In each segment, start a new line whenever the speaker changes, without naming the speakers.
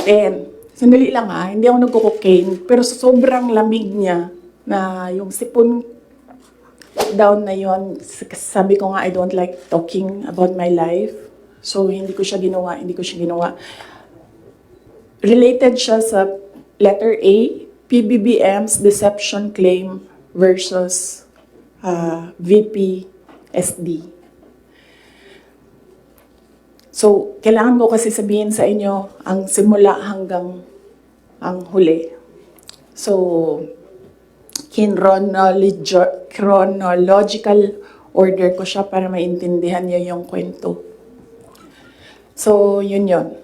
Ten. Sandali lang ha, hindi ako nagko-cocaine, pero sobrang lamig niya na yung sipon down na yon sabi ko nga I don't like talking about my life. So hindi ko siya ginawa, hindi ko siya ginawa. Related siya sa letter A, PBBM's deception claim versus uh, VP SD. So, kailangan ko kasi sabihin sa inyo ang simula hanggang ang huli. So, chronologi- chronological order ko siya para maintindihan niyo yung kwento. So, yun yun.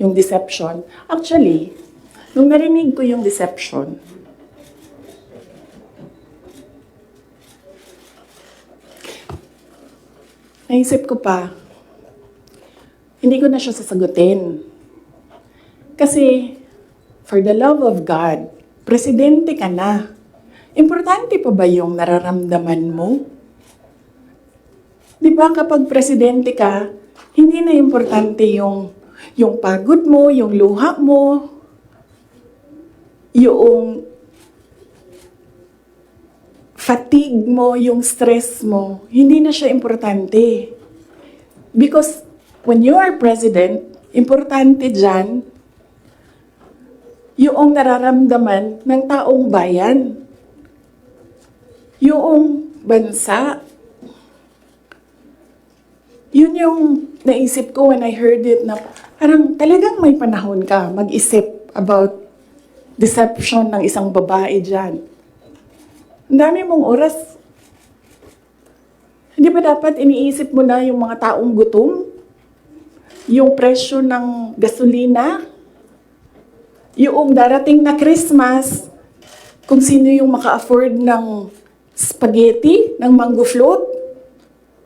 Yung deception. Actually, nung narinig ko yung deception, naisip ko pa, hindi ko na siya sasagutin. Kasi, for the love of God, presidente ka na. Importante pa ba yung nararamdaman mo? Di ba kapag presidente ka, hindi na importante yung, yung pagod mo, yung luha mo, yung fatigue mo, yung stress mo, hindi na siya importante. Because when you are president, importante dyan yung nararamdaman ng taong bayan. Yung bansa. Yun yung naisip ko when I heard it na parang talagang may panahon ka mag-isip about deception ng isang babae dyan. Ang dami mong oras. Hindi ba dapat iniisip mo na yung mga taong gutom? Yung presyo ng gasolina? Yung darating na Christmas, kung sino yung maka-afford ng spaghetti, ng mango float,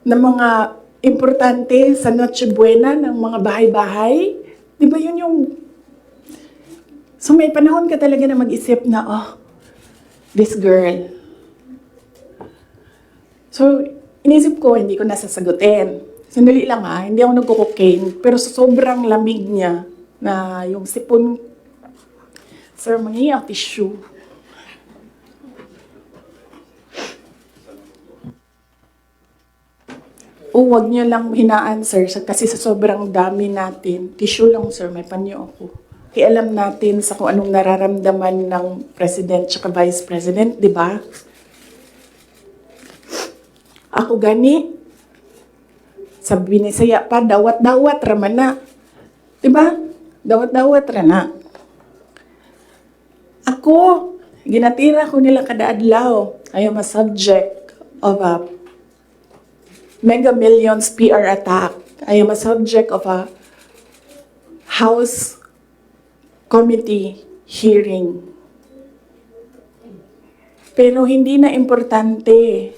ng mga importante sa Noche Buena, ng mga bahay-bahay. Di ba yun yung... So may panahon ka talaga na mag-isip na, oh, this girl. So, inisip ko, hindi ko nasasagutin. Sandali lang ha, hindi ako nagko-cocaine, pero sobrang lamig niya, na yung sipon, sir, mangingi ang tissue. O, wag niyo lang hinaan, sir, kasi sa sobrang dami natin. Tissue lang, sir, may panyo ako. Kaya alam natin sa kung anong nararamdaman ng president at vice president, di ba? Ako gani, sabi ni saya pa, dawat-dawat raman na. Di ba? Dawat-dawat ra na. Ako, ginatira ko nila kada adlaw. I am a subject of a Mega Millions PR attack. I am a subject of a House Committee hearing. Pero hindi na importante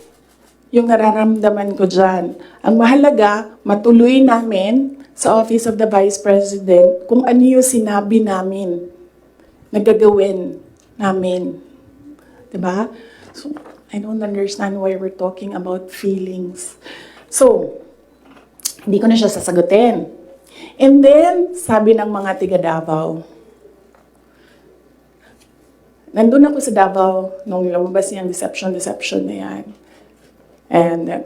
yung nararamdaman ko dyan. Ang mahalaga, matuloy namin sa Office of the Vice President kung ano yung sinabi namin na gagawin namin. Diba? So, I don't understand why we're talking about feelings. So, hindi ko na siya sasagutin. And then, sabi ng mga tiga Davao, nandun ako sa Davao nung lumabas yung deception, deception na yan. And uh,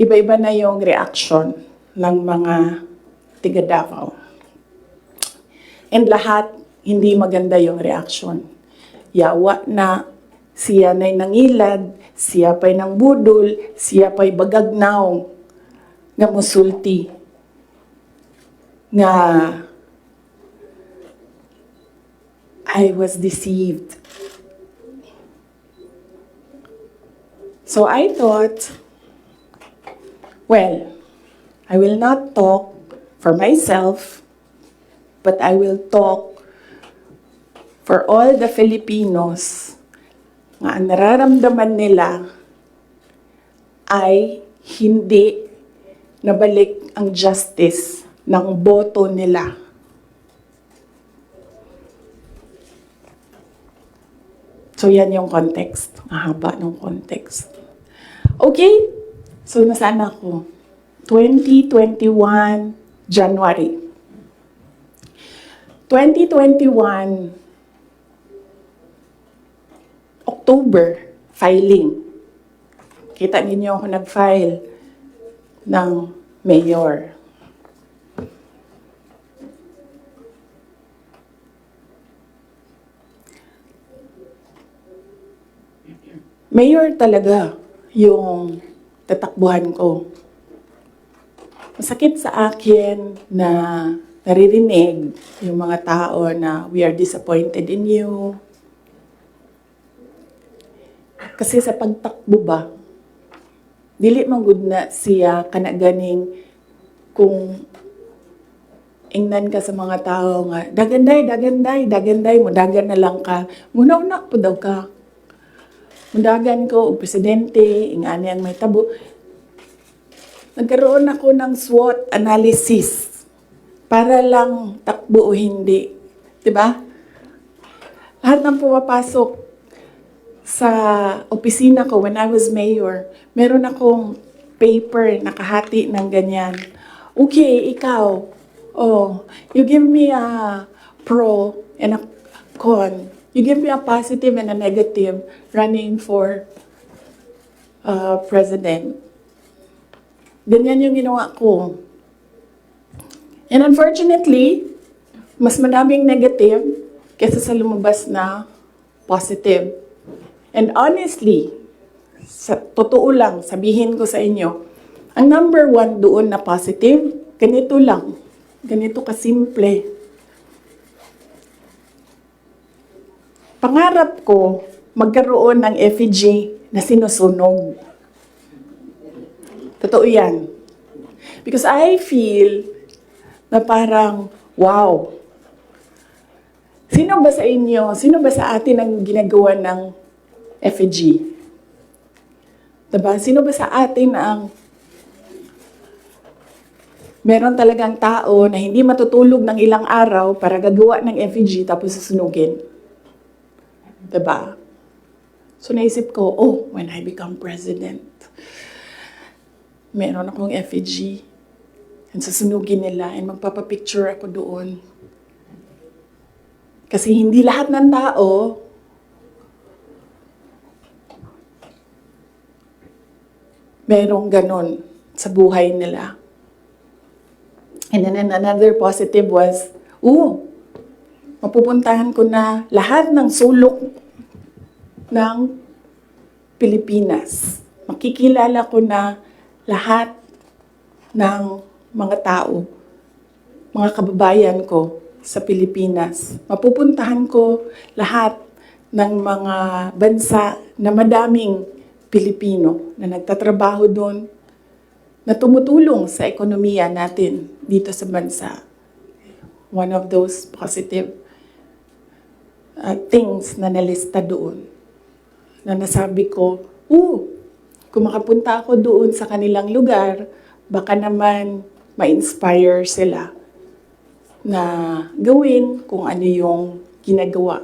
iba-iba na yung reaction ng mga tiga Davao. And lahat, hindi maganda yung reaction. Yawa na siya na'y nangilad, siya pa'y nang budol, siya pa'y bagagnaw nga musulti nga I was deceived. So I thought, well, I will not talk for myself, but I will talk for all the Filipinos ang nararamdaman nila ay hindi nabalik ang justice ng boto nila. So yan yung context. Ang haba ng context. Okay? So nasaan ako? 2021 January. 2021 October, filing. Kita ninyo ako nag-file ng mayor. Mayor talaga yung tatakbuhan ko. Masakit sa akin na naririnig yung mga tao na we are disappointed in you. Kasi sa pagtakbo ba, dili man gud na siya kanaganing kung ingnan ka sa mga tao nga, daganday, daganday, daganday, mudagan na lang ka. Muna-una po daw ka. Mudagan ko, og presidente, ingani ang may tabo. Nagkaroon ako ng SWOT analysis para lang takbo o hindi. 'Di ba? Lahat ng pumapasok sa opisina ko when I was mayor, meron akong paper nakahati ng ganyan. Okay, ikaw, oh, you give me a pro and a con. You give me a positive and a negative running for uh, president. Ganyan yung ginawa ko. And unfortunately, mas madaming negative kaysa sa lumabas na positive. And honestly, sa totoo lang, sabihin ko sa inyo, ang number one doon na positive, ganito lang. Ganito kasimple. Pangarap ko, magkaroon ng effigy na sinusunog. Totoo yan. Because I feel na parang, wow, sino ba sa inyo, sino ba sa atin ang ginagawa ng effigy? Diba? Sino ba sa atin ang meron talagang tao na hindi matutulog ng ilang araw para gagawa ng effigy tapos susunugin? Diba? So naisip ko, oh, when I become president, meron akong effigy. And susunugin nila and magpapapicture ako doon. Kasi hindi lahat ng tao merong ganon sa buhay nila. And then another positive was, oo, mapupuntahan ko na lahat ng sulok ng Pilipinas. Makikilala ko na lahat ng mga tao, mga kababayan ko sa Pilipinas. Mapupuntahan ko lahat ng mga bansa na madaming Pilipino na nagtatrabaho doon, na tumutulong sa ekonomiya natin dito sa bansa. One of those positive uh, things na nalista doon. Na nasabi ko, oo, kung makapunta ako doon sa kanilang lugar, baka naman ma-inspire sila na gawin kung ano yung ginagawa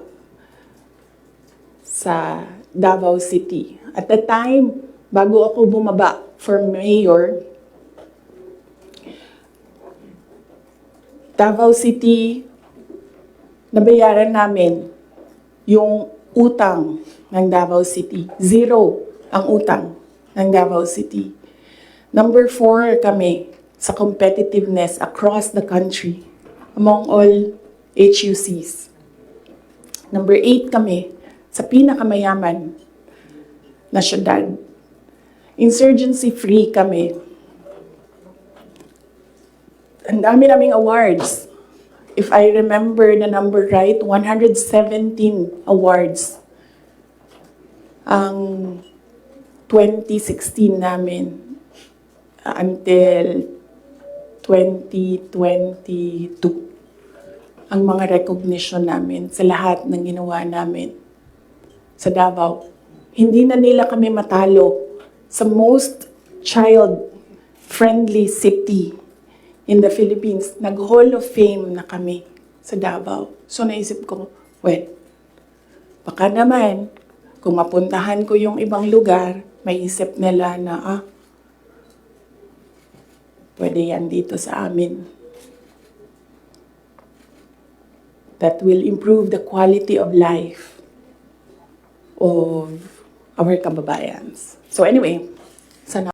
sa Davao City. At the time, bago ako bumaba for mayor, Davao City, nabayaran namin yung utang ng Davao City. Zero ang utang ng Davao City. Number four kami sa competitiveness across the country among all HUCs. Number eight kami sa pinakamayaman na syudad. Insurgency free kami. Ang dami naming awards. If I remember the number right, 117 awards. Ang 2016 namin until 2022 ang mga recognition namin sa lahat ng ginawa namin sa Davao. Hindi na nila kami matalo sa most child-friendly city in the Philippines. Nag-Hall of Fame na kami sa Davao. So naisip ko, well, baka naman, kung mapuntahan ko yung ibang lugar, may isip nila na, ah, Pwede yan dito sa amin. That will improve the quality of life of our kababayans. So anyway,